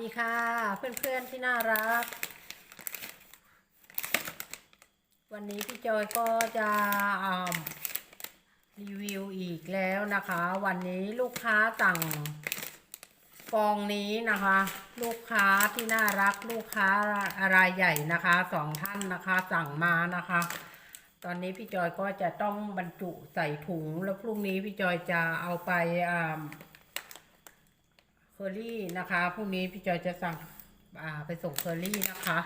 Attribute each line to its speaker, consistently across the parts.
Speaker 1: สวัสดีค่ะเพื่อนๆที่น่ารัก วันนี้พี่จอยก็จะรีวิวอีกแล้วนะคะ วันนี้ลูกค้าสั่งกองนี้นะคะ ลูกค้าที่น่ารักลูกค้ารายใหญ่นะคะสองท่านนะคะสั่งมานะคะ ตอนนี้พี่จอยก็จะต้องบรรจุใส่ถุงแล้วพรุ่งนี้พี่จอยจะเอาไปอ่า อรี่นะคะพรุ่งนี้พี่จอยจะสั่งไปส่งเคอรี่นะคะ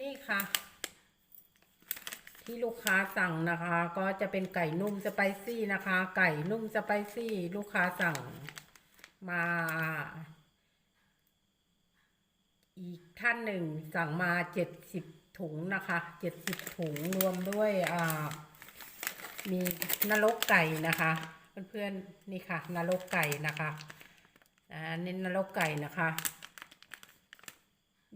Speaker 1: นี่ค่ะ ที่ลูกค้าสั่งนะคะ ก็จะเป็นไก่นุ่มสไปซี่นะคะ ไก่นุ่มสไปซี่ ลูกค้าสั่งมา อีกท่านหนึ่งสั่งมาเจ็ดสิบถุงนะคะเจ็ดสิบถุงรวมด้วย อ่า มีนรกไก่นะคะ เพื่อนๆนี่ค่ะนรกไก่นะคะอ่านี่นรกไก่นะคะ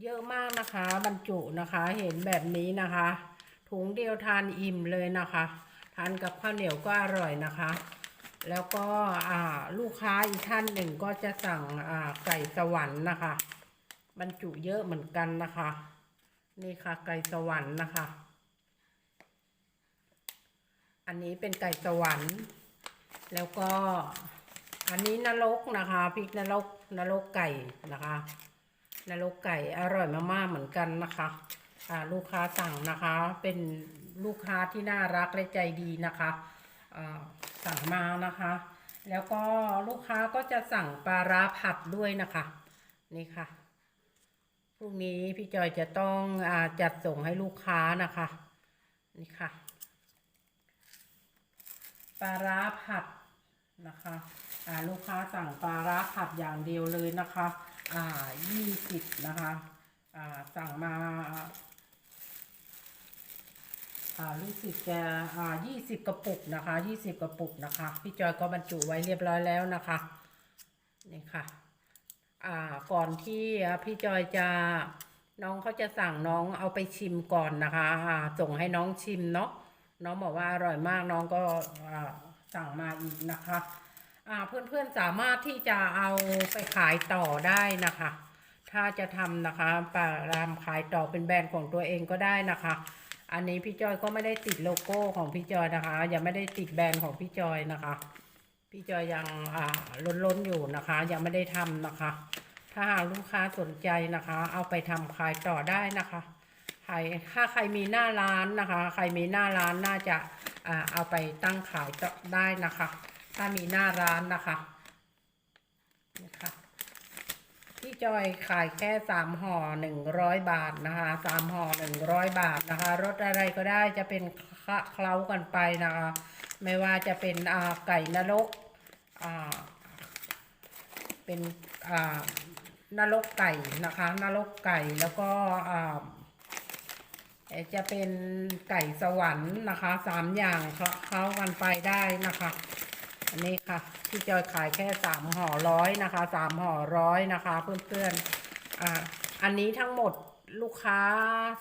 Speaker 1: เยอะมากนะคะ บรรจุนะคะเห็นแบบนี้นะคะ ถุงเดียวทานอิ่มเลยนะคะ ทานกับข้าวเหนียวก็อร่อยนะคะ แล้วก็อ่าลูกค้าอีกท่านหนึ่งก็จะสั่งอ่าไก่สวรรค์นะคะ บรรจุเยอะเหมือนกันนะคะ นี่ค่ะไก่สวรรค์นะคะ อันนี้เป็นไก่สวรรค์ แล้วก็อันนี้นรกนะคะพริกนรกนรกไก่นะคะนรกไก่อร่อยมากๆเหมือนกันนะคะลูกค้าสั่งนะคะเป็นลูกค้าที่น่ารักและใจดีนะคะสั่งมานะคะ แล้วก็ลูกค้าก็จะสั่งปลาร้าผัดด้วยนะคะนี่ค่ะพรุ่งนี้พี่จอยจะต้องอจัดส่งให้ลูกค้านะคะนี่ค่ะปลาร้าผัด นะคะอ่าลูกค้าสั่งปลาร้าผัดอย่างเดียวเลยนะคะอ่ายี่สิบนะคะอ่าสั่งมาอ่ารู้สึกจะอ่ายี่สิบกระปุกนะคะยี่สิบกระปุกนะคะ พี่จอยก็บรรจุไว้เรียบร้อยแล้วนะคะนี่ค่ะอ่าก่อนที่พี่จอยจะน้องเขาจะสั่งน้องเอาไปชิมก่อนนะคะอ่าส่งให้น้องชิมเนาะน้องบอกว่าอร่อยมากน้องก็อ่า สั่งมาอีกนะคะอ่าเพื่อนๆสามารถที่จะเอาไปขายต่อได้นะคะ ถ้าจะทำนะคะปลารามขายต่อเป็นแบรนด์ของตัวเองก็ได้นะคะ อันนี้พี่จอยก็ไม่ได้ติดโลโก้ของพี่จอยนะคะ ยังไม่ได้ติดแบรนด์ของพี่จอยนะคะ พี่จอยยังอ่าล้นๆอยู่นะคะ ยังไม่ได้ทำนะคะ ถ้าหากลูกค้าสนใจนะคะ เอาไปทำขายต่อได้นะคะใครถ้าใครมีหน้าร้านนะคะ ใครมีหน้าร้านน่าจะ เอาไปตั้งขายได้นะคะ ถ้ามีหน้าร้านนะคะนะคะพี่จอยขายแค่สามห่อหนึ่งร้อยบาทนะคะสามห่อหนึ่งร้อยบาทนะคะรสอะไรก็ได้จะเป็นคะเคล้ากันไปนะคะ ไม่ว่าจะเป็นอ่าไก่นรกอ่าเป็นอ่านรกไก่นะคะนรกไก่แล้วก็อ่า จะเป็นไก่สวรรค์นะคะสามอย่างเข้าเขากันไปได้นะคะ อันนี้ค่ะที่จอยขายแค่สามห่อร้อยนะคะสามห่อร้อยนะคะ เพื่อนๆอ่าอันนี้ทั้งหมดลูกค้า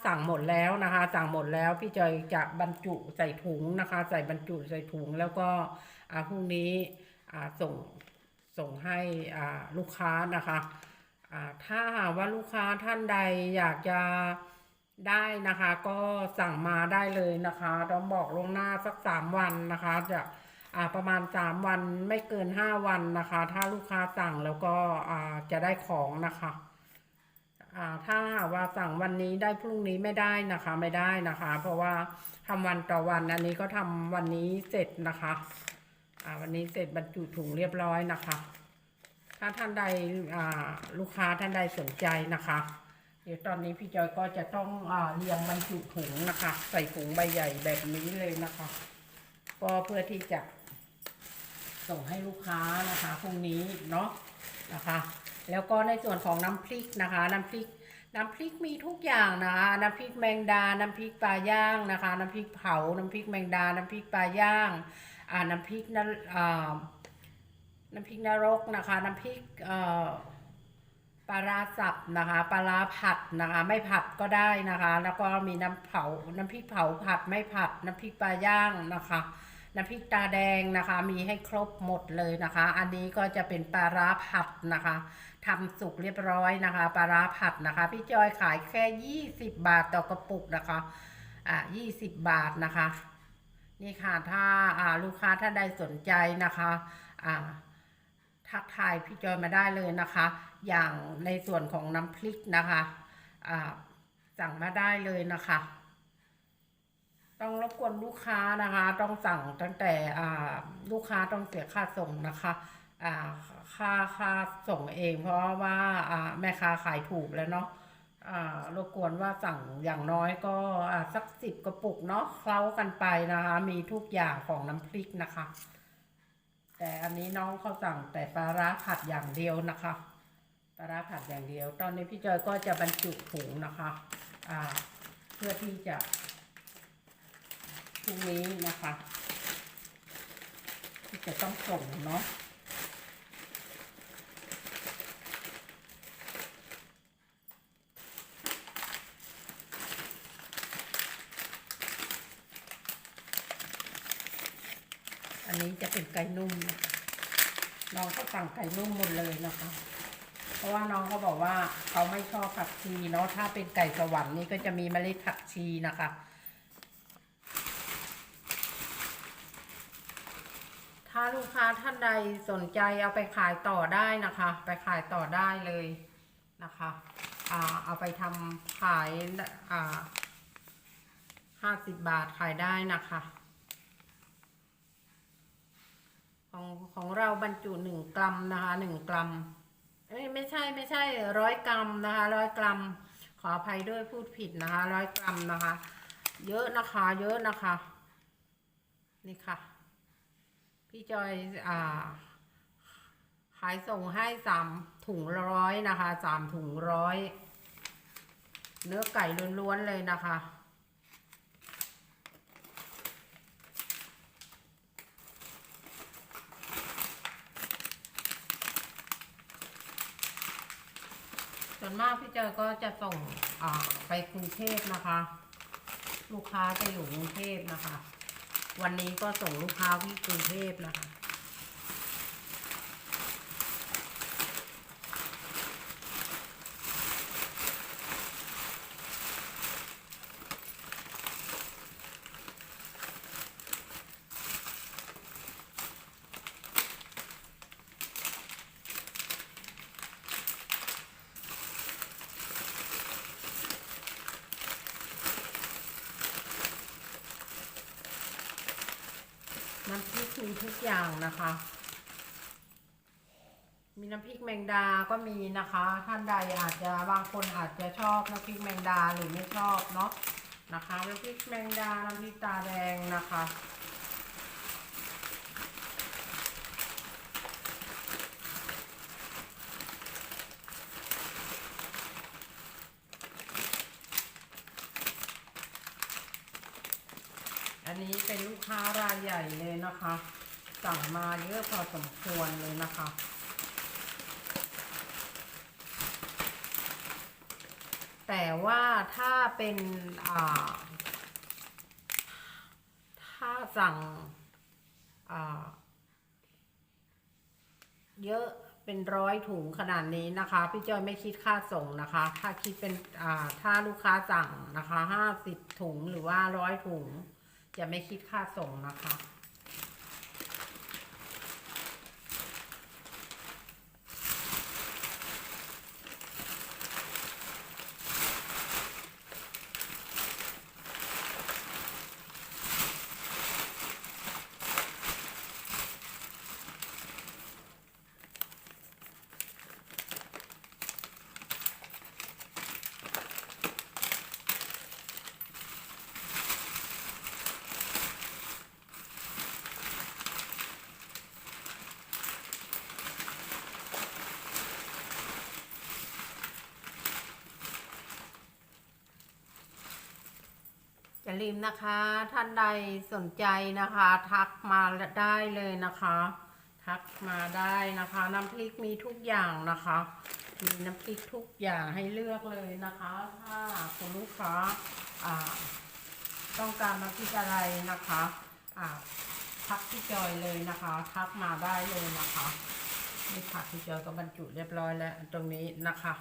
Speaker 1: สั่งหมดแล้วนะคะ สั่งหมดแล้วพี่จอยจะบรรจุใส่ถุงนะคะ ใส่บรรจุใส่ถุงแล้วก็พรุ่งนี้ส่งส่งให้ลูกค้านะคะถ้าหากว่าลูกค้าท่านใดอยากจะ ได้นะคะ ก็สั่งมาได้เลยนะคะต้องบอกลวงหน้าสักสามวันนะคะ จะอ่าประมาณสามวันไม่เกินห้าวันนะคะ ถ้าลูกค้าสั่งแล้วก็อ่าจะได้ของนะคะอ่าถ้าหากว่าสั่งวันนี้ได้พรุ่งนี้ไม่ได้นะคะไม่ได้นะคะ เพราะว่าทำวันต่อวันอันนี้ก็ทำวันนี้เสร็จนะคะอ่าวันนี้เสร็จบรรจุถุงเรียบร้อยนะคะ ถ้าท่านใดอ่าลูกค้าท่านใดสนใจนะคะ เดี๋ยวตอนนี้พี่จอยก็จะต้องอเรียงบรรจุถุงนะคะ ใส่ถุงใบใหญ่แบบนี้เลยนะคะ ก็เพื่อที่จะส่งให้ลูกค้านะคะพรุ่งนี้เนาะนะคะ แล้วก็ในส่วนของน้ำพริกนะคะ น้ำพริก น้ำพริกมีทุกอย่างนะคะน้ำพริกแมงดา น้ำพริกปลาย่างนะคะ น้ำพริกเผา น้ำพริกแมงดา น้ำพริกปลาย่างอ่าน้ำพริกน้ำน้ำพริกนรกนะคะ น้ำพริกเอ่อ ปลาร้าสับนะคะ ปลาร้าผัดนะคะ ไม่ผัดก็ได้นะคะ แล้วก็มีน้ำเผา น้ำพริกเผาผัดไม่ผัด น้ำพริกปลาย่างนะคะ น้ำพริกตาแดงนะคะ มีให้ครบหมดเลยนะคะ อันนี้ก็จะเป็นปลาร้าผัดนะคะทำสุกเรียบร้อยนะคะ ปลาร้าผัดนะคะ พี่จอยขายแค่ 20 บาทต่อกระปุกนะคะ อ่า20 บาทนะคะ นี่ค่ะ ถ้าอ่าลูกค้าท่าใดสนใจนะคะ อ่า ทักทายพี่จอยมาได้เลยนะคะ อย่างในส่วนของน้ำพริกนะคะสั่งมาได้เลยนะคะ ต้องรบกวนลูกค้านะคะ ต้องสั่งตั้งแต่ลูกค้าต้องเสียค่าส่งนะคะค่าค่าส่งเอง เพราะว่าแม่ค้าขายถูกแล้วเนาะรบกวนว่าสั่งอย่างน้อยก็สักสิบกระปุกเนาะเคล้ากันไปนะคะ มีทุกอย่างของน้ำพริกนะคะ แต่อันนี้น้องเขาสั่งแต่ปลาร้าผัดอย่างเดียวนะคะปลาร้าผัดอย่างเดียว ตอนนี้พี่จอยก็จะบรรจุถุงนะคะอ่าเพื่อที่จะพรุ่งนี้นะคะ ที่จะต้องส่งเนาะ จะเป็นไก่นุ่มนะคะน้องก็สั่งไก่นุ่มหมดเลยนะคะ เพราะว่าน้องเขาบอกว่าเขาไม่ชอบผักชีเนาะถ้าเป็นไก่สวรรค์นี่ก็จะมีเมล็ดผักชีนะคะ ถ้าลูกค้าท่านใดสนใจเอาไปขายต่อได้นะคะ ไปขายต่อได้เลยนะคะอาเอาไปทำขายอ่าห้าสิบบาทขายได้นะคะ ของเราบรรจุหนึ่งกรัมนะคะหนึ่งกรัมไม่ใช่ไม่ใช่ร้อยกรัมนะคะร้อยกรัม ขออภัยด้วยพูดผิดนะคะร้อยกรัมนะคะ เยอะนะคะเยอะนะคะ นี่ค่ะ พี่จอยอ่าขายส่งให้สามถุงร้อยนะคะสามถุงร้อย เนื้อไก่ล้วนๆเลยนะคะ ส่วนมากพี่เจอก็จะส่งไปกรุงเทพนะคะ ลูกค้าจะอยู่กรุงเทพนะคะ วันนี้ก็ส่งลูกค้าที่กรุงเทพนะคะ น้ำพริกมีทุกอย่างนะคะ มีน้ำพริกแมงดาก็มีนะคะ ท่านใดอาจจะบางคนอาจจะชอบน้ำพริกแมงดาหรือไม่ชอบเนาะนะคะ น้ำพริกแมงดา น้ำพริกตาแดงนะคะ อันนี้เป็นลูกค้ารายใหญ่เลยนะคะ สั่ง มาเยอะพอสมควรเลยนะคะ แต่ว่าถ้าเป็นถ้าสั่งเยอะเป็นร้อยถุงขนาดนี้นะคะ พี่จอยไม่คิดค่าส่งนะคะ ถ้าคิดเป็นถ้าลูกค้าสั่งนะคะห้าสิบถุงหรือว่าร้อยถุง จะไม่คิดค่าส่งนะคะ อย่าลืมนะคะ ท่านใดสนใจนะคะ ทักมาได้เลยนะคะ ทักมาได้นะคะ น้ำพริกมีทุกอย่างนะคะ มีน้ำพริกทุกอย่างให้เลือกเลยนะคะ ถ้าคุณลูกค้าอ่าต้องการน้ำพริกอะไรนะคะอ่าทักพี่จอยเลยนะคะ ทักมาได้เลยนะคะนี่ค่ะพี่จอยก็บรรจุเรียบร้อยแล้วตรงนี้นะคะ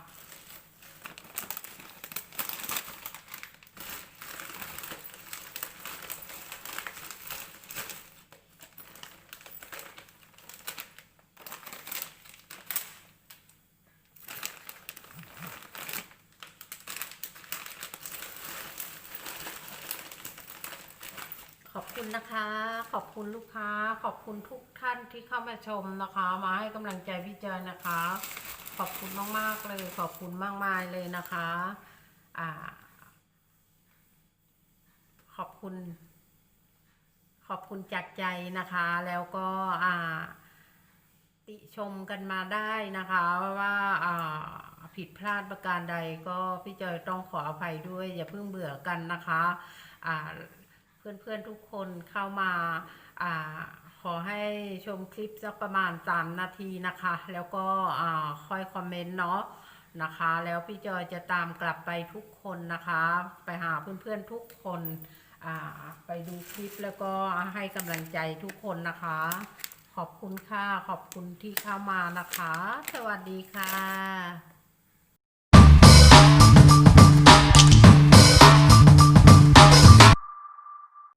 Speaker 1: คุณนะคะ ขอบคุณลูกค้า ขอบคุณทุกท่านที่เข้ามาชมนะคะ มาให้กำลังใจพี่จอยนะคะ ขอบคุณมาก ๆ เลย ขอบคุณมากมายเลยนะคะ อ่า ขอบคุณ ขอบคุณจากใจนะคะ แล้วก็อ่า ติชมกันมาได้นะคะว่าอ่าผิดพลาดประการใดก็พี่จอยต้องขออภัยด้วย อย่าเพิ่งเบื่อกันนะคะ อ่า เพื่อนๆทุกคนเข้ามาอ่าขอให้ชมคลิปสักประมาณ 3 นาทีนะคะ แล้วก็อ่าค่อยคอมเมนต์เนาะนะคะ แล้วพี่จอยจะตามกลับไปทุกคนนะคะ ไปหาเพื่อนๆทุกคนอ่าไปดูคลิปแล้วก็ให้กำลังใจทุกคนนะคะ ขอบคุณค่ะ ขอบคุณที่เข้ามานะคะ สวัสดีค่ะ